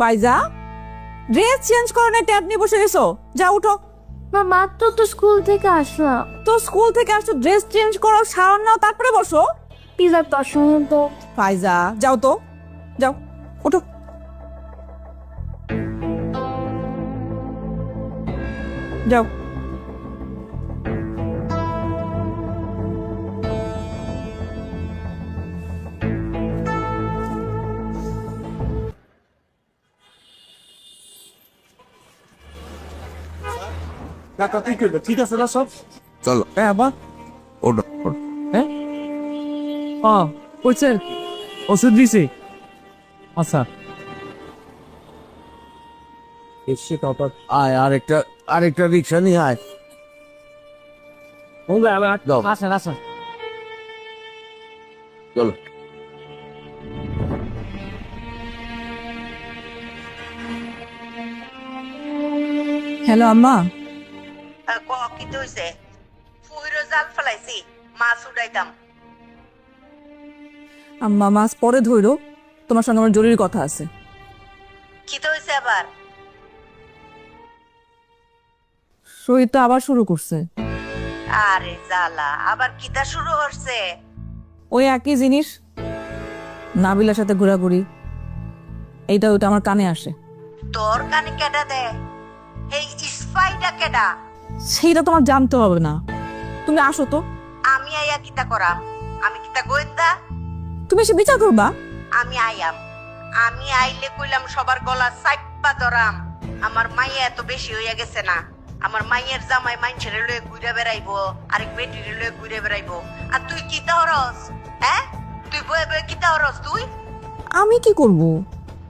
ফাইজা? Dress change করো না tab নিয়ে বসে গেছো। যা উঠো। মা মাত্র তো স্কুল থেকে আসলাম। তো স্কুল থেকে আসছো ড্রেস চেঞ্জ করো শাওয়ার নাও তারপরে বসো। পছন্দ তো ফাইজা যাও তো। যাও উঠো। যাও। কাকা কি করবে? ঠিক আছে না সব? চলো। হ্যাঁ আবার ওঠো। হ্যাঁ? ও কইছেন ওষুধ দিছি। আচ্ছা। এসে আয় আরেকটা আরেকটা রিক্সা নিয়ে আয়। বলবে আমি আসেন আসেন। চলো। হ্যালো আম্মা। ক কি হইছে? ফুইরো জাল ফেলাইছি মাছ উড়াইতাম। আম্মা মাছ পরে ধইরো। তোমার সঙ্গে আমার জরুরি কথা আছে। কি হইছে আবার? তো আবার শুরু করছে। আরে জালা আবার কিতা শুরু হচ্ছে ওই একই জিনিস। নাবিলার সাথে ঘোরাঘুরি। এইটা ওইটা আমার কানে আসে। তোর কানে কেডা দে? এই স্পাইডা কেডা? সেইটা তোমার জানতে হবে না। তুমি আসো তো। আমি আইয়া কিতা করাম? আমি কিতা গোয়েন্দা? তুমি এসে বিচার করবা। আমি আইয়াম আমি আইলে কইলাম সবার গলা সাইপা ধরাম। আমার মাইয়া এত বেশি হইয়া গেছে না। আমার মাইয়ের জামাই মাইনছের লয়ে ঘুরে বেড়াইবো আরেক বেটির লয়ে ঘুরে বেড়াইবো। আর তুই কিতা হরস? হ্যাঁ? তুই বয়ে বয়ে কিতা হরস তুই? আমি কি করব?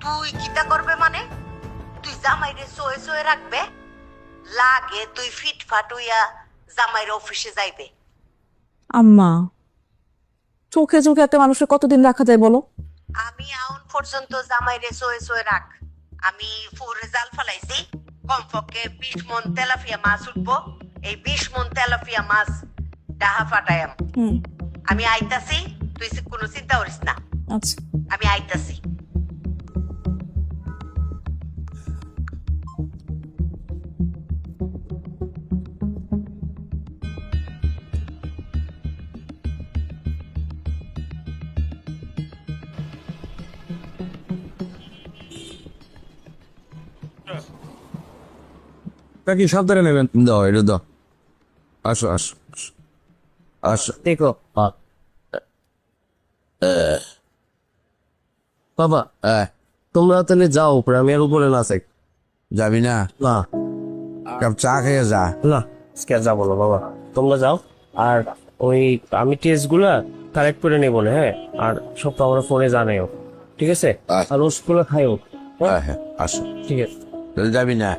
তুই কিতা করবে মানে? তুই জামাইরে সোয়ে সোয়ে রাখবে? লাগে তুই ফিট ফাট হইয়া জামাইর অফিসে যাইবে। আম্মা চোখে চোখে একটা মানুষের কতদিন রাখা যায় বলো? আমি আউন পর্যন্ত জামাইরে সোয়ে সোয়ে রাখ। আমি ফুরে জাল ফেলাইছি কমপক্ষে বিশ মন তেলাপিয়া মাছ উঠবো। এই বিশ মন তেলাফিয়া মাছ ডাহা ফাটায়াম হুম। আমি আইতাছি তুই কোনো চিন্তা করিস না। আচ্ছা। আমি আইতাছি। কাকি সাবধানে নেবেন? দাও এটা দাও। আসো আসো আসো। দেখো। বাবা হ্যাঁ। তোমরা তাহলে যাও উপরে আমি আর উপরে না চাই যাবি না? না। কাপ চা খেয়ে যা। না আজকে আর যাব না বাবা। তোমরা যাও আর ওই আমি টেস্টগুলা কালেক্ট করে নেব না হ্যাঁ? আর সব তো আমরা ফোনে জানাইও ঠিক আছে। আর ওষুধগুলো খাইও হ্যাঁ? হ্যাঁ আসো। ঠিক আছে। তাহলে যাবি না?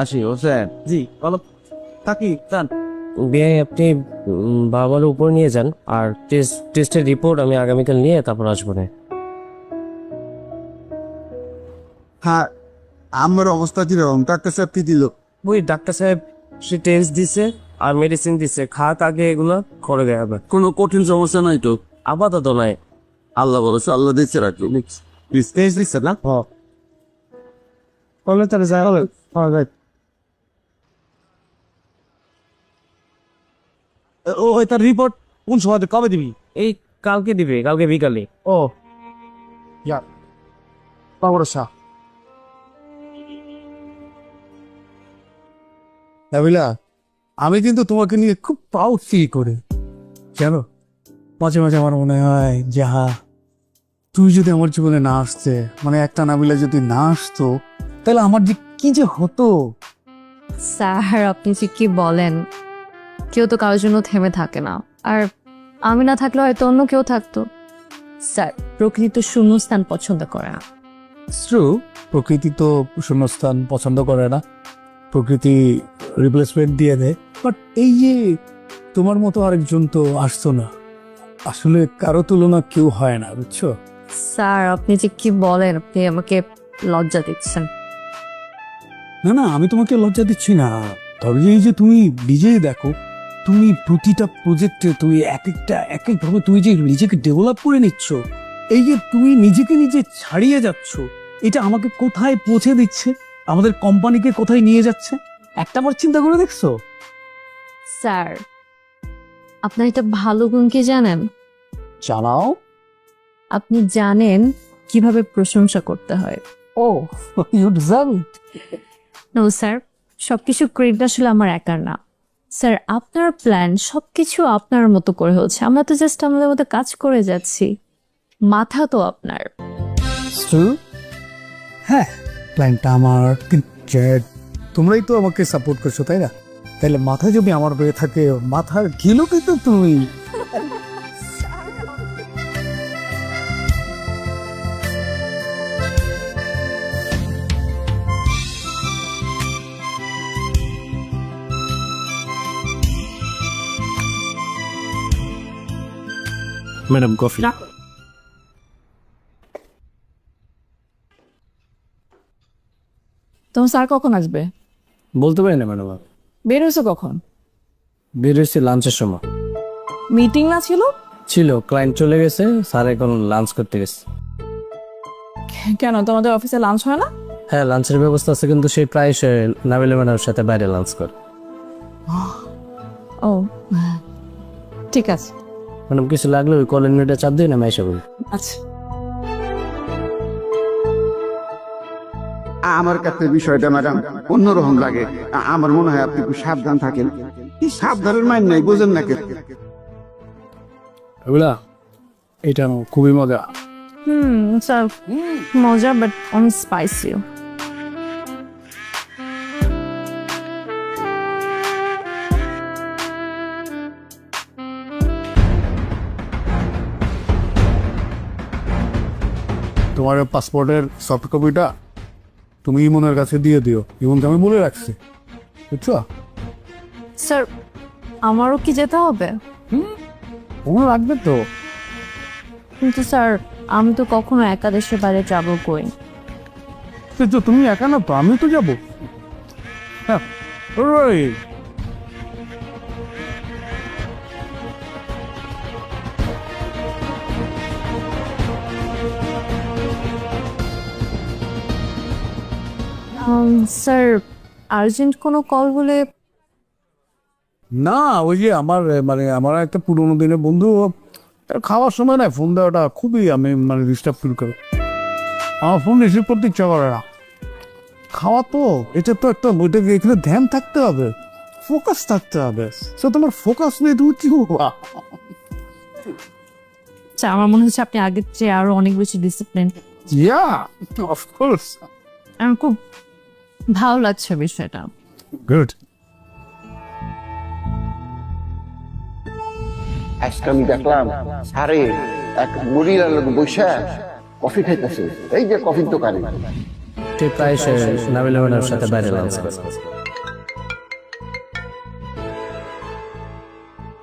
আসি হোসেন। জি। বলো। থাকি যান। বিয়ে আপনি বাবার উপর নিয়ে যান আর টেস্ট টেস্টের রিপোর্ট আমি আগামীকাল নিয়ে তারপর আসব না। হ্যাঁ আমার অবস্থা কীরকম? ডাক্তার সাহেব কি দিল? ওই ডাক্তার সাহেব সে টেস্ট দিছে আর মেডিসিন দিছে। খাক আগে এগুলো করে দেয় আবার কোনো কঠিন সমস্যা নাই তো? আপাতত নাই। আল্লাহ বলেছে আল্লাহ দিচ্ছে রাখল টেস্ট দিচ্ছে না? হ্যাঁ ও ওই তার রিপোর্ট কোন সময় কবে দিবি? এই কালকে দিবে কালকে বিকালে। ও। ইয়া। বাবর শাহ নাবিলা আমি কিন্তু তোমাকে নিয়ে খুব প্রাউড ফিল করি। জানো মাঝে মাঝে আমার মনে হয় যে হা তুই যদি আমার জীবনে না আসতে মানে একটা নাবিলা যদি না আসতো তাহলে আমার যে কি যে হতো? স্যার আপনি যে কি বলেন কেউ তো কারোর জন্য থেমে থাকে না। আর আমি না থাকলে হয়তো অন্য কেউ থাকতো। স্যার প্রকৃতি তো শূন্যস্থান পছন্দ করে না। ট্রু প্রকৃতি তো শূন্যস্থান পছন্দ করে না। প্রকৃতি রিপ্লেসমেন্ট দিয়ে দেয়। বাট এই যে তোমার মতো আরেকজন তো আসতো না। আসলে কারও তুলনা কেউ হয় না বুঝছ? স্যার আপনি যে কি বলেন আপনি আমাকে লজ্জা দিচ্ছেন। না না আমি তোমাকে লজ্জা দিচ্ছি না। তবে এই যে তুমি নিজেই দেখো তুমি প্রতিটা প্রজেক্টে তুমি এক একটা এক একভাবে তুমি যে নিজেকে ডেভেলপ করে নিচ্ছ এই যে তুমি নিজেকে নিজে ছাড়িয়ে যাচ্ছ এটা আমাকে কোথায় পৌঁছে দিচ্ছে? আমাদের কোম্পানিকে কোথায় নিয়ে যাচ্ছে? একটা বার চিন্তা করে দেখছ? স্যার আপনার এটা ভালো গুণ কি জানেন? জানাও। আপনি জানেন কীভাবে প্রশংসা করতে হয়। ও you deserve it no sir সবকিছু ক্রেডিট আসলে আমার একার না। স্যার আপনার প্ল্যান সবকিছু আপনার মতো করে হচ্ছে। আমরা তো জাস্ট আমাদের মতো কাজ করে যাচ্ছি। মাথা তো আপনার। হ্যাঁ প্ল্যানটা আমার। তোমরাই তো আমাকে সাপোর্ট করছ, তাই না? তাহলে মাথা যদি আমার হয়ে থাকে, মাথার গিলো কিন্তু তুমি। ম্যাডাম কফি তোমার স্যার কখন আসবে? বলতে পারি না ম্যাডাম বের হয়েছে কখন? বের হয়েছি লাঞ্চের সময়। মিটিং না ছিল? ছিল ক্লায়েন্ট চলে গেছে স্যার এখন লাঞ্চ করতে গেছে। কেন তোমাদের অফিসে লাঞ্চ হয় না? হ্যাঁ লাঞ্চের ব্যবস্থা আছে কিন্তু সেই প্রায় সে নাবিলা ম্যাডামের সাথে বাইরে লাঞ্চ করে। ও ঠিক আছে। ম্যাডাম কিছু লাগলে ওই কলের মিনিটে চাপ দিই না আমি এসে বলি। আচ্ছা। আমার কাছে বিষয়টা ম্যাডাম অন্যরকম লাগে। আমার মনে হয় আপনি একটু সাবধান থাকেন। এই সাবধানের মাইন নাই বুঝেন না কেন? এগুলা এটা খুবই মজা। হুম স্যার মজা বাট অন স্পাইসি তোমার পাসপোর্টের সফট কপিটা তুমি ইমনের কাছে দিয়ে দিও। ইমনকে আমি বলে রাখছি। বুঝছ? স্যার আমারও কি যেতে হবে? ওগুলো রাখবে তো। কিন্তু স্যার আমি তো কখনো একা দেশের বাইরে ট্রাভেল করি তো তুমি একা না তো? আমি তো যাব। হ্যাঁ স্যার আর্জেন্ট কোনো কল হলে না ওই যে আমার মানে আমার একটা পুরোনো দিনের বন্ধু তার খাওয়ার সময় না ফোন দেওয়াটা খুবই আমি মানে ডিস্টার্ব ফিল করি। আমার ফোন রিসিভ করতে ইচ্ছা করে না। খাওয়া তো এটা তো একটা ওইটাকে এখানে ধ্যান থাকতে হবে? ফোকাস থাকতে হবে। তো তোমার ফোকাস নেই তুমি কি আমার মনে হচ্ছে আপনি আগের চেয়ে আরও অনেক বেশি ডিসিপ্লিন ইয়া অফকোর্স আমার খুব ভালো লাগছে বিষয়টা। গুড আজকে আমি দেখলাম সারে এক মরিলার লোক বসে কফি খাইতেছে। এই যে কফির দোকানে। প্রায় নাবিলা সাথে বাইরে লাঞ্চ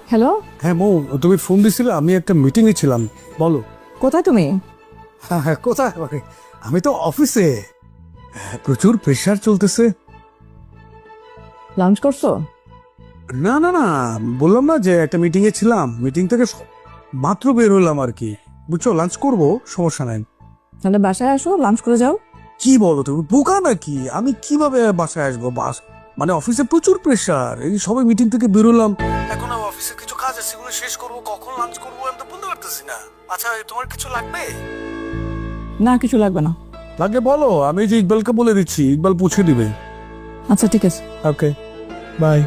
হ্যালো হ্যাঁ মৌ তুমি ফোন দিছিলে আমি একটা মিটিংয়ে ছিলাম। বলো। কোথায় তুমি? হ্যাঁ হ্যাঁ কোথায়? আমি তো অফিসে। প্রচুর প্রেশার চলতেছে। লাঞ্চ করছ? না না না বললাম না যে একটা মিটিং এ ছিলাম। মিটিং থেকে স- মাত্র বের হলাম আর কি। বুঝছ লাঞ্চ করব সমস্যা নাই। তাহলে বাসায় আসো লাঞ্চ করে যাও। কি বলো তুমি বোকা নাকি? আমি কীভাবে বাসায় আসব? বাস মানে অফিসে প্রচুর প্রেশার এই সবাই মিটিং থেকে বেরোলাম এখন আমি অফিসে কিছু কাজ আছে সেগুলো শেষ করব কখন লাঞ্চ করব আমি তো বলতে পারতেছি না। আচ্ছা তোমার কিছু লাগবে? না কিছু লাগবে না। লাগলে বলো আমি যে ইকবালকে বলে দিচ্ছি ইকবাল পুছে দিবে। আচ্ছা ঠিক আছে। Okay bye.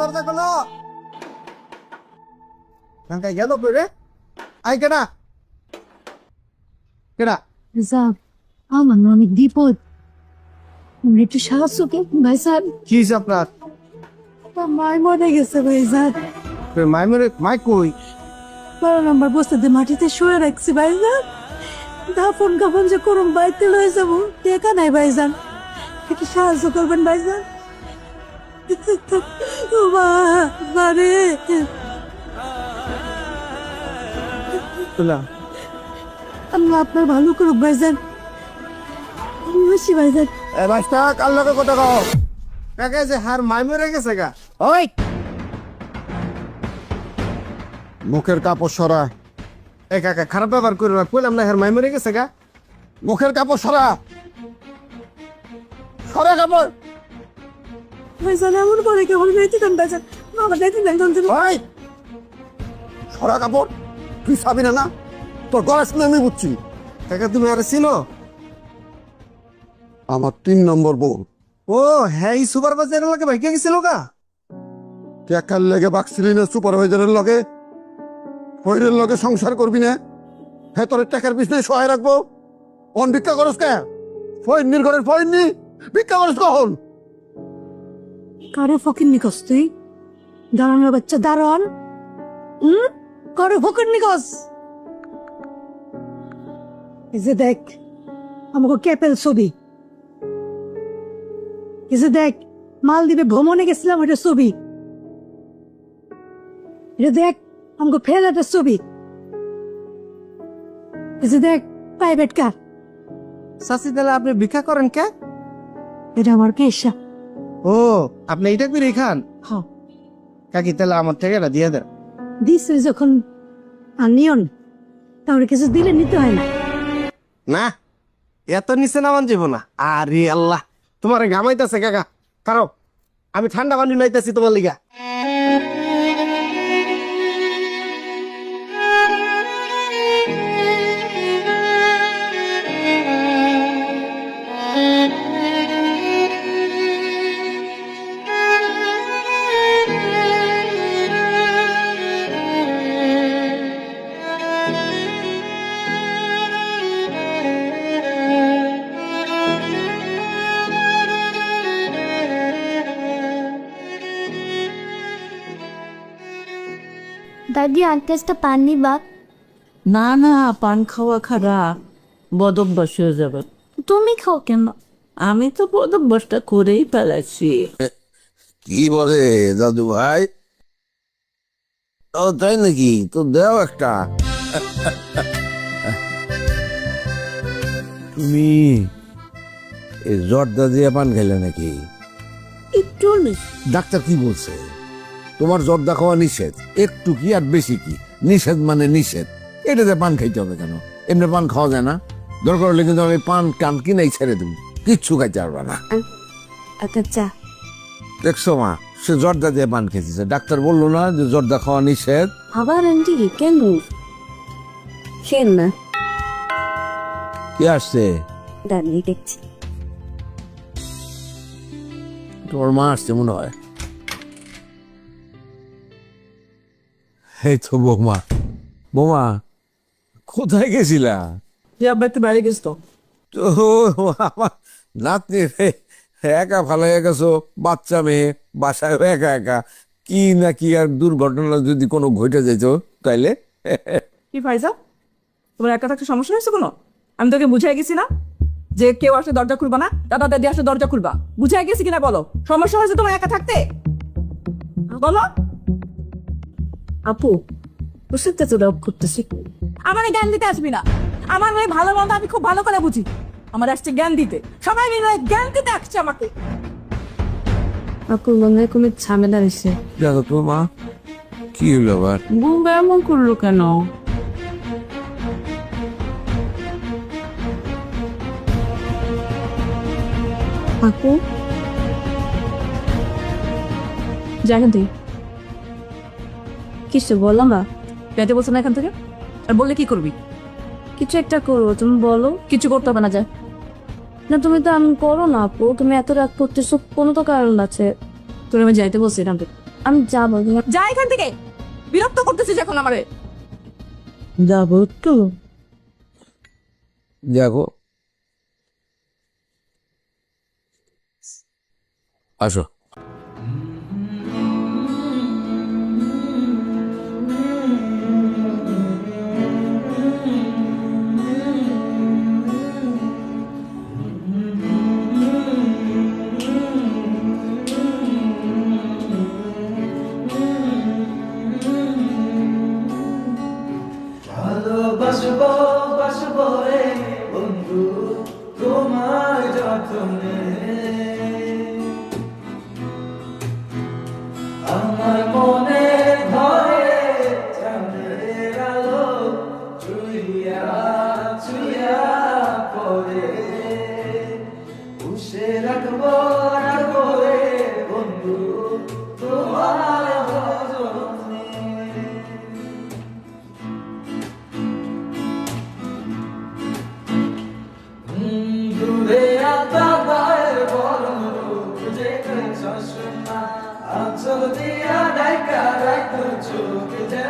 দরজা খোলো। গেল রে? আই কেনা কেনা আমার অনেক বিপদ। একটু সাহায্য করুন ভাই স্যার কি হয়েছে আপনার? মায় মরে গেছে ভাই স্যার মাই মেরে মাই কই? বারো নম্বর বস্তাতে মাটিতে শুয়ে রাখছি ভাই স্যার দাফন কাফন যে করুন বাড়িতে লয়ে যাব। টেকা নাই ভাই স্যার একটু সাহায্য করবেন ভাই স্যার ও মা বারে। আল্লাহ আপনার ভালো করুক ভাই স্যার বুঝছি ভাইজান এ বাসটা কার লগে কথা কও? কাকে যে হার মাই মরে গেছে গা? ওই। মুখের কাপড় সরা। এ কাকা খারাপ ব্যবহার করে কইলাম না হার মাই মরে গেছে গা। মুখের কাপড় সরা। সরা কাপড়। ভাইজান এমন করে কেমন যাইতে দেন ভাইজান বাবা যাইতে দেন ওই। সরা কাপড়। তুই সাবি না না। তোর গলা শুনে আমি বুঝছি। কাকা তুমি আর ছিল আমার তিন নম্বর বউ। ও হ্যাঁ এই সুপারভাইজারের লগে ভাইকে গেছিল গা? টাকার লেগে বাকছিলি না সুপারভাইজারের লগে। ফৈরের লগে সংসার করবি না। হ্যাঁ তোর টাকার পিছনে সহায় রাখব। অন ভিক্ষা করস কে? ফৈরনির ঘরের ফৈরনি ভিক্ষা করস কখন? কারে ফকির নিকস তুই? দাঁড়ানোর বাচ্চা দাঁড়ান হুম কারে ফকির নিকস? এই যে দেখ আমাকে ক্যাপেল ছবি? যে দেখ মালদ্বীপে ভ্রমণে গেছিলাম ওটা ছবি। এটা দেখ আমাকে একটা ছবি। কিছু দেখ প্রাইভেট কার সাসি তাহলে আপনি ভিক্ষা করেন কে? এটা আমার পেশা। ও আপনি এইটা করে খান? হ্যাঁ। কাকি তাহলে আমার টাকাটা দিয়ে দেন। দিস যখন আর নিয়ন তাহলে কিছু দিলে নিতে হয় না। না এত নিচে নামান যাব না। আরে আল্লাহ। তোমার ঘামাইতেছে কাকা। কারও আমি ঠান্ডা পানি নাইতেছি তোমার লিগা। দাদি পাননি বাপ না না পান খাওয়া খারাপ হয়ে যাবে তুমি খাও কেন আমি তো বদভ্যাসটা করেই ফেলাছি কি বলে দাদু ভাই ও তাই নাকি তো দেও একটা তুমি এই জর্দা দিয়ে পান খেলে নাকি? একটু ডাক্তার কি বলছে? তোমার জর্দা খাওয়া নিষেধ। একটু কি আর বেশি কি? নিষেধ মানে নিষেধ। এটাতে পান খাইতে হবে কেন? এমনি পান খাওয়া যায় না। দরকার হলে কিন্তু আমি পান কান কিনাই ছেড়ে দেবো। কিচ্ছু খাইতে পারবে না। আচ্ছা দেখছ মা সে জর্দা দিয়ে পান খেতেছে। ডাক্তার বলল না যে জর্দা খাওয়া নিষেধ। আবার আন্টি কেন? খেন না? কি আসছে? দাঁড়িয়ে দেখছি। তোমার মা আসছে মনে হয়। এই তো বৌমা। বৌমা কোথায় গেছিলা? যে আব্বা একটু বাইরে গেছ তো। তো আমার নাতনি রে একা ভালো হয়ে গেছো বাচ্চা মেয়ে বাসায় একা একা। কি না কি আর দুর্ঘটনা যদি কোনো ঘটে যেত তাইলে? কি ফাইজা? তোমার একা থাকতে সমস্যা হয়েছে কোনো? আমি তোকে বুঝাই গেছি না যে কেউ আসলে দরজা খুলবা না দাদা দাদি আসলে দরজা খুলবা। বুঝাই গেছি কিনা বলো? সমস্যা হয়েছে তোমার একা থাকতে? বলো। আপু বুঝতে তো রব করতেছি। আমার জ্ঞান দিতে আসবি না। আমার মেয়ে ভালো মন্দ আমি খুব ভালো করে বুঝি। আমার আসছে জ্ঞান দিতে। সবাই মিলে জ্ঞান দিতে আসছে আমাকে। আপু মনে হয় কোনো ঝামেলা হয়েছে। দেখো তো মা কি হলো আবার? বউ এমন করল কেন? আপু? যাই তুই কিছু বললাম না পেতে বলছো না এখান থেকে? আর বললে কি করবি? কিছু একটা করব তুমি বলো। কিছু করতে হবে না যা। না তুমি তো আমি করো না আপু। তুমি এত রাগ করতেছো কোনো তো কারণ আছে। তোর আমি যাইতে বলছি এখান থেকে। আমি যাব। যা এখান থেকে! বিরক্ত করতেছিস এখন আমারে। যাব তো দেখো আসো। Sana ko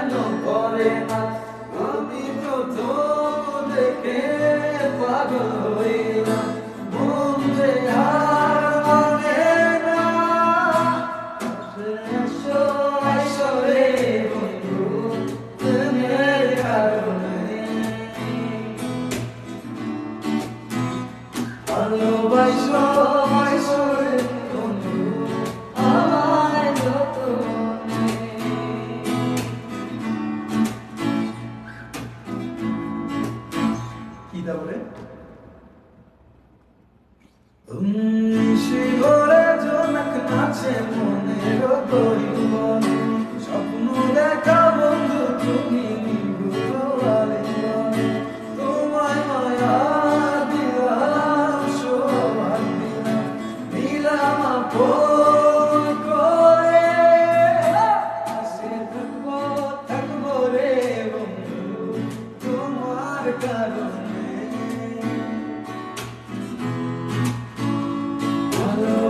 কেন করে না। আমি তো দেখে পাগল। 믿는다고 그래? 응.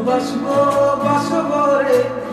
বাসবো বাসবো রে